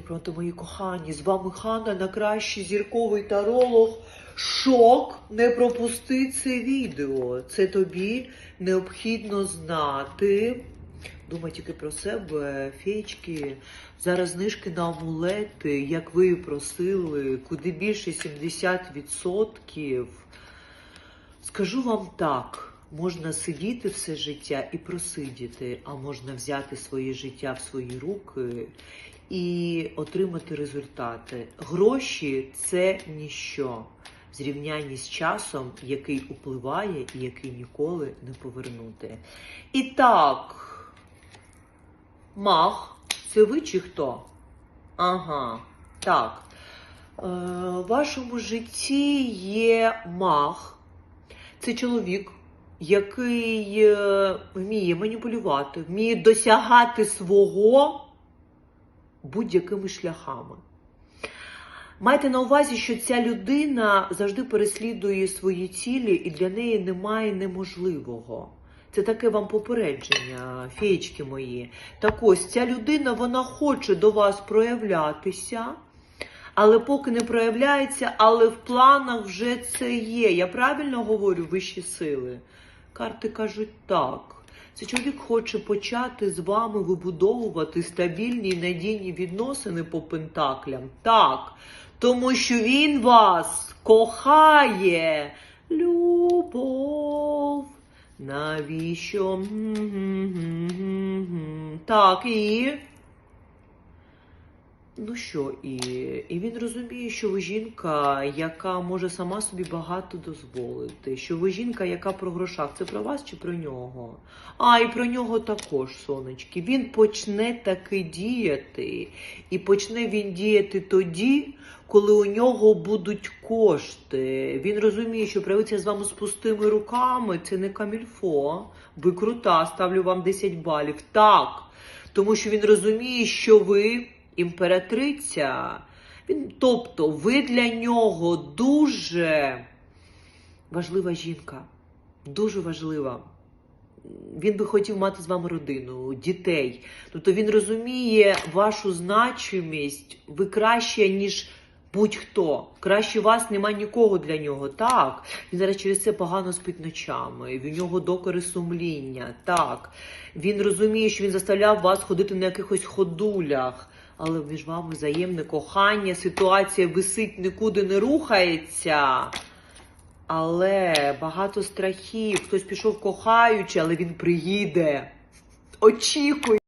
пронто, мої кохані, з вами Ханна, найкращий зірковий таролог. Шок! Не пропусти це відео. Це тобі необхідно знати. Думай тільки про себе, феєчки. Зараз знижки на амулети, як ви просили, куди більше 70%. Скажу вам так. Можна сидіти все життя і просидіти, а можна взяти своє життя в свої руки і отримати результати. Гроші це ніщо в зрівнянні з часом, який upливає і який ніколи не повернути. І так, мах, це ви чи хто? Ага, так. Е, в вашому житті є мах. Це чоловік, який е, вміє маніпулювати, вміє досягати свого будь-якими шляхами. Майте на увазі, що ця людина завжди переслідує свої цілі, і для неї немає неможливого. Це таке вам попередження, феєчки мої. Так ось ця людина вона хоче до вас проявлятися, але поки не проявляється, але в планах вже це є. Я правильно говорю вищі сили? Карти кажуть так. Цей чоловік хоче почати з вами вибудовувати стабільні і надійні відносини по пентаклям. Так, тому що він вас кохає. Любов. Навіщо? Так, і. Ну що, і, і він розуміє, що ви жінка, яка може сама собі багато дозволити. Що ви жінка, яка про грошах. Це про вас чи про нього? А, і про нього також, сонечки. Він почне таки діяти. І почне він діяти тоді, коли у нього будуть кошти. Він розуміє, що проявитися з вами з пустими руками це не камільфо. Ви крута, ставлю вам 10 балів. Так. Тому що він розуміє, що ви імператриця. Він, тобто, ви для нього дуже важлива жінка. Дуже важлива. Він би хотів мати з вами родину, дітей. Тобто він розуміє вашу значимість. Ви краще, ніж будь-хто. Краще вас нема нікого для нього. Так. Він зараз через це погано спить ночами. В нього докори сумління. Так. Він розуміє, що він заставляв вас ходити на якихось ходулях. Але між вами взаємне кохання, ситуація висить, нікуди не рухається. Але багато страхів. Хтось пішов кохаючи, але він приїде. Очікує.